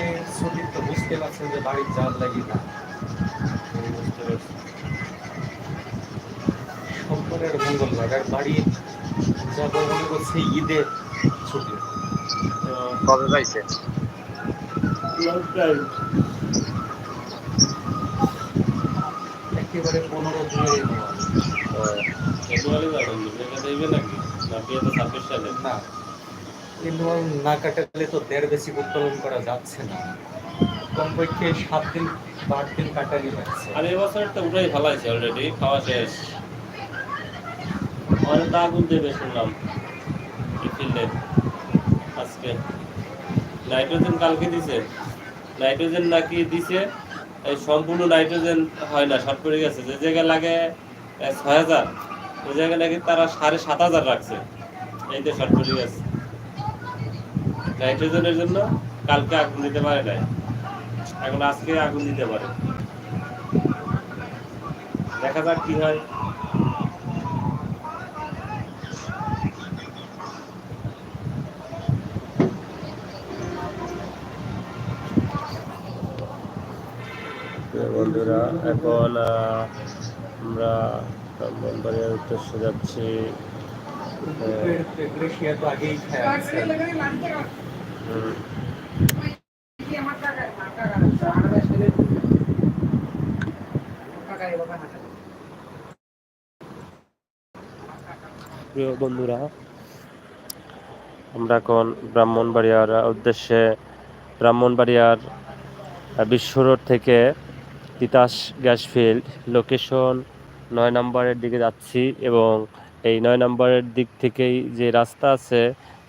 দিনে ছুটি তো বুঝতে পারছেন যে বাড়ির যাওয়ার লাগি না বুঝতে পারছি সম্পূর্ণের মঙ্গলবার আর বাড়ি যাব মনে করছে ঈদের ছুটি। কবে পাইছে? একেবারে পনেরো দিনের ফেব্রুয়ারি যাবেন বিয়েটা দেবে নাকি? না বিয়ে তো ছাব্বিশ সালে। না। নোয়াল না কাটালে তো দেড় বেশি উত্তোলন করা যাচ্ছে না। কমপক্ষে সাত দিন বা আট দিন কাটালি লাগছে আর এবছর তো উঠাই ফেলাইছে অলরেডি খাওয়া শেষ। অনেক আগুন দেবে শুনলাম ফিল্ডে আজকে। নাইট্রোজেন কালকে দিছে। নাইট্রোজেন নাকি দিছে, এই সম্পূর্ণ নাইট্রোজেন হয় না, শর্ট পড়ে গেছে। যে জায়গায় লাগে ছয় হাজার, ওই জায়গায় নাকি তারা সাড়ে সাত হাজার রাখছে। এই তো শর্ট পড়ে গেছে। নাইট্রোজেনের জন্য কালকে আগুন দিতে পারে নাই। এখন আজকে আগুন দিতে পারে। দেখা যাক কি হয়। বন্ধুরা এখন আহ, আমরা ব্রাহ্মণবাড়িয়ার উদ্দেশ্যে যাচ্ছি। প্রিয় বন্ধুরা, আমরা এখন ব্রাহ্মণবাড়িয়ার উদ্দেশ্যে ব্রাহ্মণবাড়িয়ার বিশ্ব রোড থেকে তিতাস গ্যাস ফিল্ড লোকেশন নয় নম্বরের দিকে যাচ্ছি এবং এই নয় নম্বরের দিক থেকেই যে রাস্তা আছে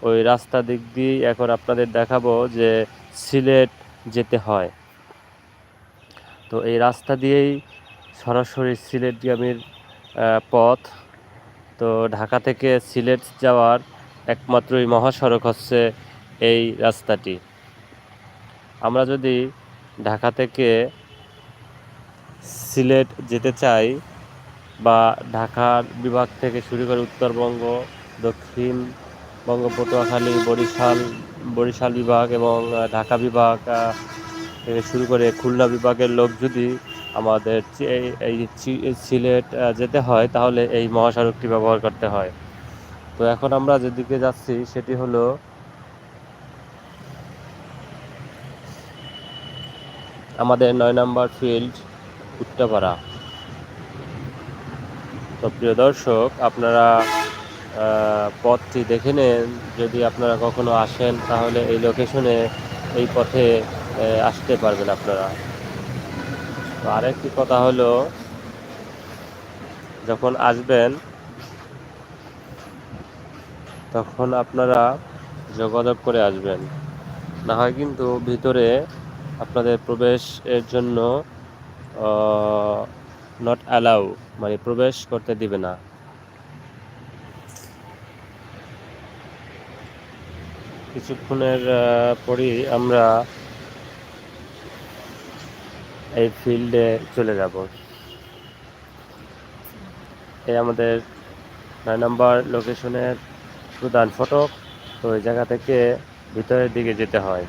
ওই রাস্তা দিক দিয়েই এখন আপনাদের দেখাবো যে সিলেট যেতে হয়। তো এই রাস্তা দিয়েই সরাসরি সিলেটগামীর পথ। তো ঢাকা থেকে সিলেট যাওয়ার একমাত্রই মহাসড়ক হচ্ছে এই রাস্তাটি। আমরা যদি ঢাকা থেকে সিলেট যেতে চাই বা ঢাকার বিভাগ থেকে শুরু করে উত্তরবঙ্গ, দক্ষিণ বঙ্গ পটুয়াখালী বরিশাল বরিশাল বিভাগ এবং ঢাকা বিভাগ থেকে শুরু করে খুলনা বিভাগের লোক যদি আমাদের এই- সিলেট যেতে হয়, তাহলে এই মহাসড়কটি ব্যবহার করতে হয়। তো এখন আমরা যেদিকে যাচ্ছি, সেটি হলো আমাদের নয় নম্বর ফিল্ড, উত্তরপাড়া। তো প্রিয় দর্শক, আপনারা পথটি দেখে নেন। যদি আপনারা কখনো আসেন, তাহলে এই লোকেশনে এই পথে আসতে পারবেন আপনারা। তো আরেকটি কথা হলো, যখন আসবেন, তখন আপনারা যোগাযোগ করে আসবেন। না হয় কিন্তু ভিতরে আপনাদের প্রবেশের জন্য নট অ্যালাউ মানে প্রবেশ করতে দিবে না। কিছুক্ষণের পরেই আমরা এই ফিল্ডে চলে যাব। এই আমাদের নয় নম্বর লোকেশনের প্রধান ফটক। তো ওই জায়গা থেকে ভিতরের দিকে যেতে হয়।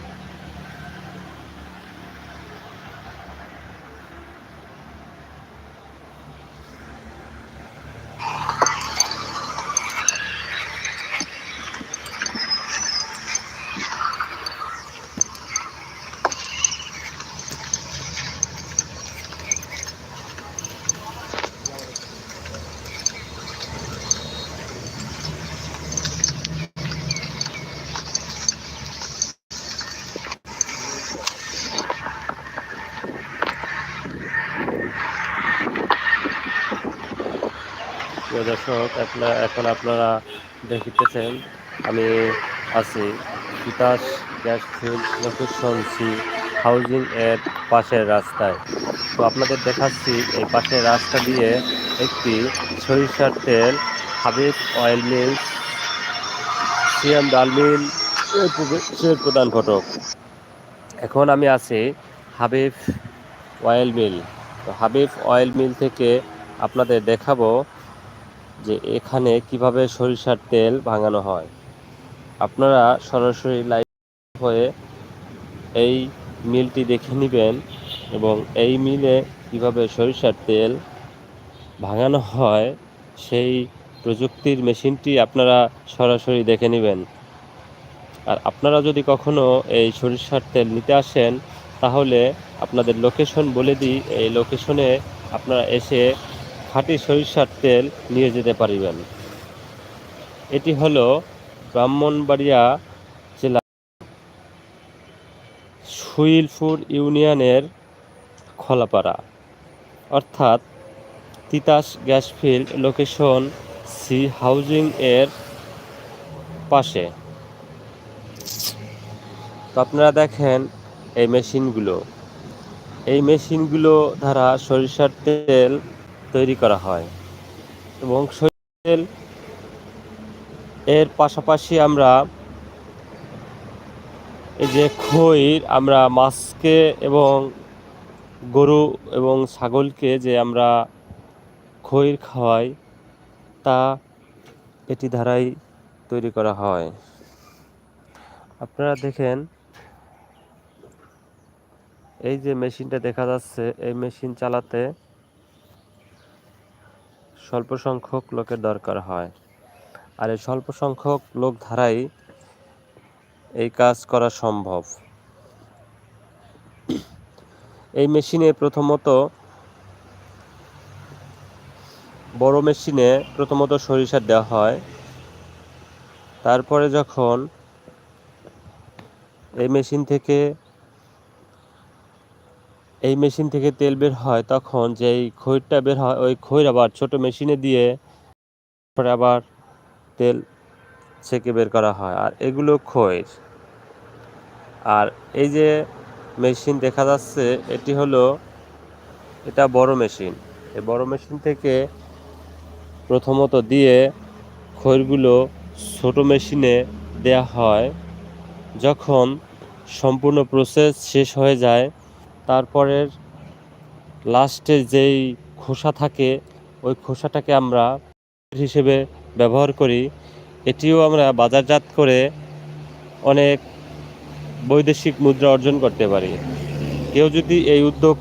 প্রিয় দর্শক আপনার এখন আপনারা দেখিতেছেন, আমি আছি তিতাস গ্যাস সি হাউজিং এর পাশের রাস্তায়। তো আপনাদের দেখাচ্ছি এই পাশের রাস্তা দিয়ে একটি সরিষার তেল, হাবিব অয়েল মিল, সিএম ডাল মিল এর প্রধান ফটক এখন আমি আছি হাবিব অয়েল মিল। তো হাবিব অয়েল মিল থেকে আপনাদের দেখাবো যে এখানে কীভাবে সরিষার তেল ভাঙানো হয়। আপনারা সরাসরি লাইভ হয়ে এই মিলটি দেখে নেবেন এবং এই মিলে কীভাবে সরিষার তেল ভাঙানো হয় সেই প্রযুক্তির মেশিনটি আপনারা সরাসরি দেখে নেবেন। আর আপনারা যদি কখনো এই সরিষার তেল নিতে আসেন, তাহলে আপনাদের লোকেশন বলে দিই। এই লোকেশনে আপনারা এসে খাঁটি সরিষার তেল নিয়ে যেতে পারিবেন। এটি হলো ব্রাহ্মণবাড়িয়া জেলা সুইলপুর ইউনিয়নের খলাপাড়া। অর্থাৎ Titas gas field location C housing এর পাশে। তো আপনারা দেখেন এই মেশিনগুলো। এই মেশিনগুলো দ্বারা সরিষার তেল তৈরি করা হয়। এবং তেল এর পাশাপাশি আমরা এই যে খৈর, আমরা মাছকে এবং গরু এবং ছাগলকে যে আমরা খৈর খাওয়াই, তা এটি দ্বারাই তৈরি করা হয়। আপনারা দেখেন, এই যে মেশিনটা দেখা যাচ্ছে, এই মেশিন চালাতে স্বল্প সংখ্যক লোকের দরকার হয়। আর এই স্বল্প সংখ্যক লোক ধারাই এই কাজ করা সম্ভব। এই মেশিনে প্রথমত, বড় মেশিনে প্রথমত সরিষা দেওয়া হয়। তারপরে যখন এই মেশিন থেকে এই মেশিন থেকে তেল বের হয় তখন যেই খৈরটা বের হয়, ওই খৈর আবার ছোট মেশিনে দিয়ে পরে আবার তেল ছেঁকে বের করা হয়। আর এগুলো খৈর। আর এই যে মেশিন দেখা যাচ্ছে, এটি হলো, এটা বড় মেশিন। এই বড় মেশিন থেকে প্রথমত দিয়ে খৈরগুলো ছোট মেশিনে দেয়া হয়। যখন সম্পূর্ণ প্রসেস শেষ হয়ে যায় তারপরের লাস্টে যেই খোসা থাকে, ওই খোসাটাকে আমরা হিসেবে ব্যবহার করি। এটিও আমরা বাজারজাত করে অনেক বৈদেশিক মুদ্রা অর্জন করতে পারি। কেউ যদি এই উদ্যোগ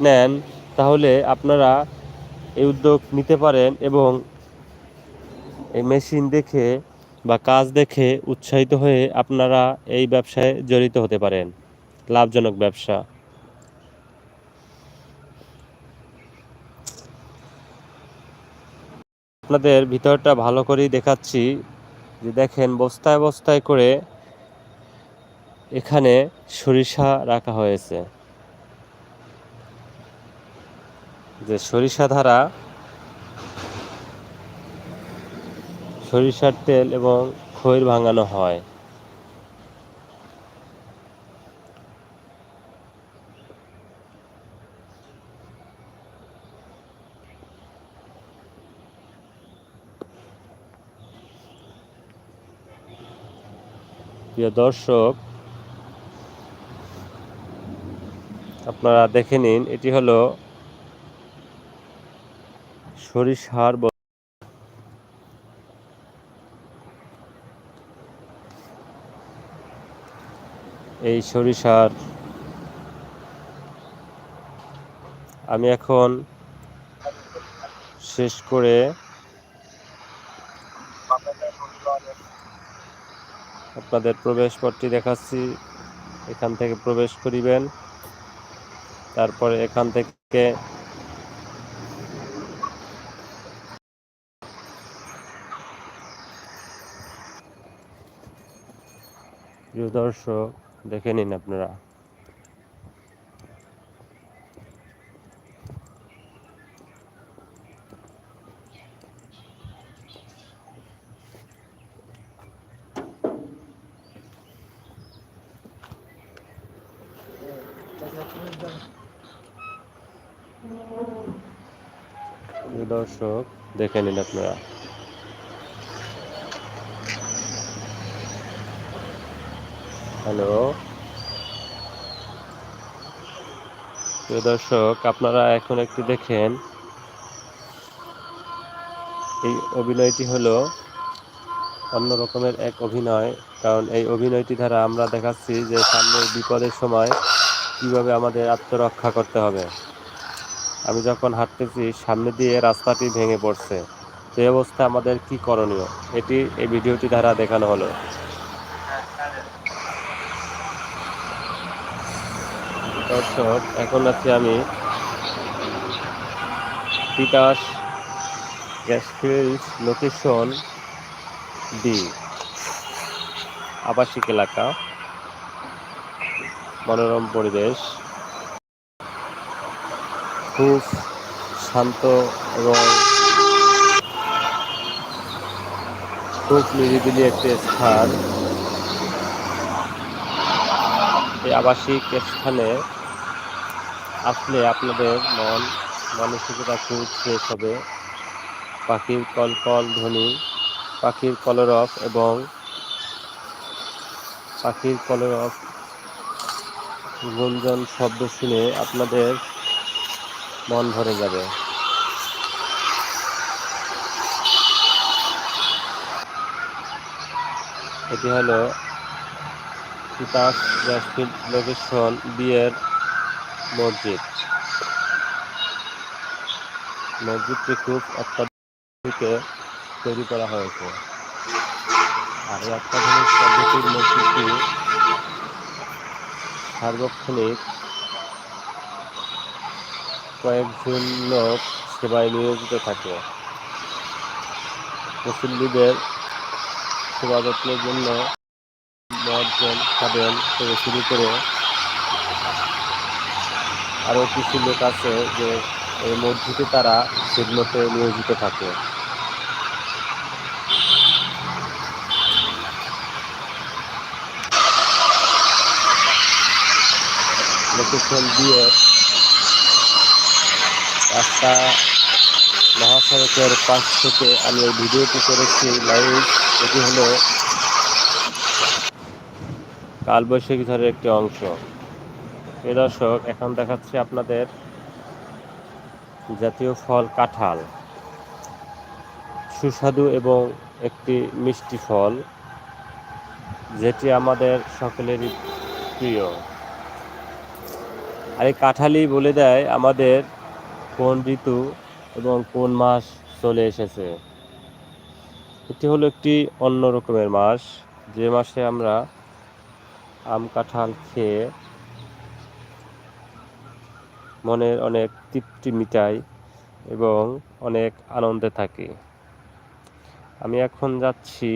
নেন, তাহলে আপনারা এই উদ্যোগ নিতে পারেন এবং এই মেশিন দেখে বা কাজ দেখে উৎসাহিত হয়ে আপনারা এই ব্যবসায় জড়িত হতে পারেন। লাভজনক ব্যবসা। আপনাদের ভিতরটা ভালো করেই দেখাচ্ছি যে দেখেন, বস্তায় বস্তায় করে এখানে সরিষা রাখা হয়েছে। যে সরিষা ধারা, সরিষার তেল এবং খৈর ভাঙানো হয়। প্রিয় দর্শক আপনারা দেখে নিন এটি হলো সরিষার এই সরিষার আমি এখন শেষ করে আপনাদের প্রবেশ পথটি দেখাচ্ছি। এখান থেকে প্রবেশ করিবেন। তারপরে এখান থেকে দর্শক, দেখে নিন আপনারা প্রিয় দর্শক দেখে নিন আপনারা। হ্যালো প্রিয় দর্শক, আপনারা এখন একটু দেখেন। এই অভিনয়টি হলো অন্য রকমের এক অভিনয়, কারণ এই অভিনয়টি দ্বারা আমরা দেখাচ্ছি যে সামনে বিপদের সময় কীভাবে আমাদের আত্মরক্ষা করতে হবে। আমি যখন হাঁটতেছি, সামনে দিয়ে রাস্তাটি ভেঙে পড়ছে। সেই অবস্থা আমাদের কি করণীয়? এটি এই ভিডিওটি দ্বারা দেখানো হলো। দর্শক, এখন আছি আমি তিতাস গ্যাসফিল্ড লোকেশন ডি, আবাসিক এলাকা, মনোরম পরিবেশ। খুব শান্ত এবং খুব নিরিবিলি একটি স্থান। এই আবাসিক স্থানে আসলে আপনাদের মন, মানসিকতা খুব ফ্রেশ হবে। পাখির কলকল ধ্বনি, পাখির কলরব এবং পাখির কলরব গুঞ্জন শব্দ শুনে আপনাদের মন ভরে যাবে। এটি হলো লোকেশন বিয়ের মসজিদ। মসজিদটি খুব অত্যাধুনিক তৈরি করা হয়েছে। আর এই অত্যাধুনিক পদ্ধতির মসজিদটি সার্বক্ষণিক কয়েকজন লোক সেবায় নিয়োজিত থাকে। মুসল্লিদের সেবা যত্নের জন্য মজ্জন খাবেন থেকে শুরু করে আরও কিছু লোক আছে যে এই মসজিদে তারা সেগুলোতে নিয়োজিত থাকে। লোকেশন দিয়ে রাস্তা মহাসড়কের পাশ থেকে আমি এই ভিডিওটি করেছি লাইভ এটি হলো কালবৈশাখী ঝড়ের একটি অংশ। এ দর্শক, এখন দেখাচ্ছি আপনাদের জাতীয় ফল কাঁঠাল। সুস্বাদু এবং একটি মিষ্টি ফল, যেটি আমাদের সকলেরই প্রিয়। আর এই কাঁঠালই বলে দেয় আমাদের কোন ঋতু এবং কোন মাস চলে এসেছে? এটি হলো একটি অন্য রকমের মাস। যে মাসে আমরা আম কাঁঠাল খেয়ে মনের অনেক তৃপ্তি মিটাই এবং অনেক আনন্দে থাকি। আমি এখন যাচ্ছি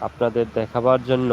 আপনাদের দেখাবার জন্য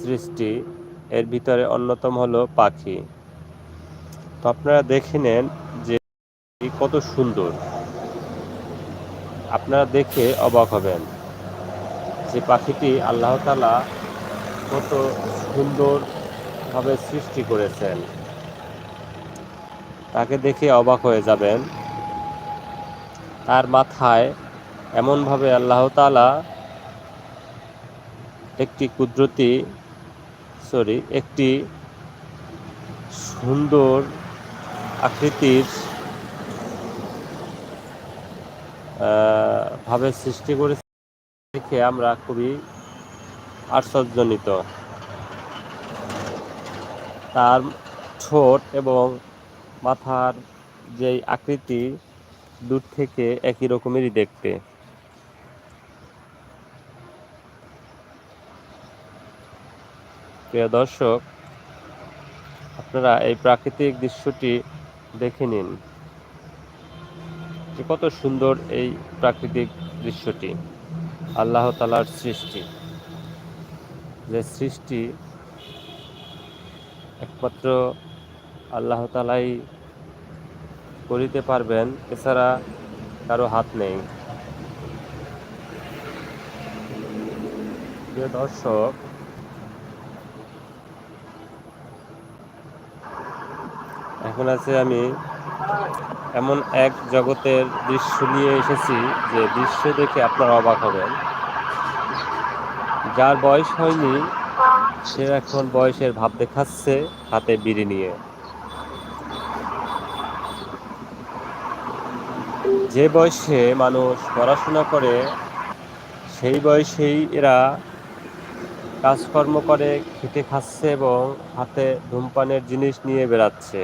সৃষ্টি, এর ভিতরে অন্যতম হলো পাখি। তো আপনারা দেখে নেন যে কত সুন্দর। আপনারা দেখে অবাক হবেন যে পাখিটি আল্লাহ তালা কত সুন্দরভাবে সৃষ্টি করেছেন। তাকে দেখে অবাক হয়ে যাবেন। তার মাথায় এমনভাবে আল্লাহ তালা একটি কুদরতি সরি, একটি সুন্দর আকৃতির ভাবে সৃষ্টি করেছে দেখে আমরা খুবই আশ্চর্যজনিত। তার ঠোঁট এবং মাথার যেই আকৃতি দূর থেকে একই রকমেরই দেখতে। প্রিয় দর্শক, আপনারা এই প্রাকৃতিক দৃশ্যটি দেখে নিন যে কত সুন্দর এই প্রাকৃতিক দৃশ্যটি, আল্লাহ তালার সৃষ্টি। যে সৃষ্টি একমাত্র আল্লাহ তালাই করিতে পারবেন, এছাড়া কারও হাত নেই। প্রিয় দর্শক এখন আছে আমি এমন এক জগতের দৃশ্য নিয়ে এসেছি যে দৃশ্য দেখে আপনারা অবাক হবেন। যার বয়স হয়নি, সে এখন বয়সের ভাব দেখাচ্ছে হাতে বিড়ি নিয়ে। যে বয়সে মানুষ পড়াশোনা করে, সেই বয়সেই এরা কাজকর্ম করে, খেটে খাচ্ছে এবং হাতে ধূমপানের জিনিস নিয়ে বেড়াচ্ছে।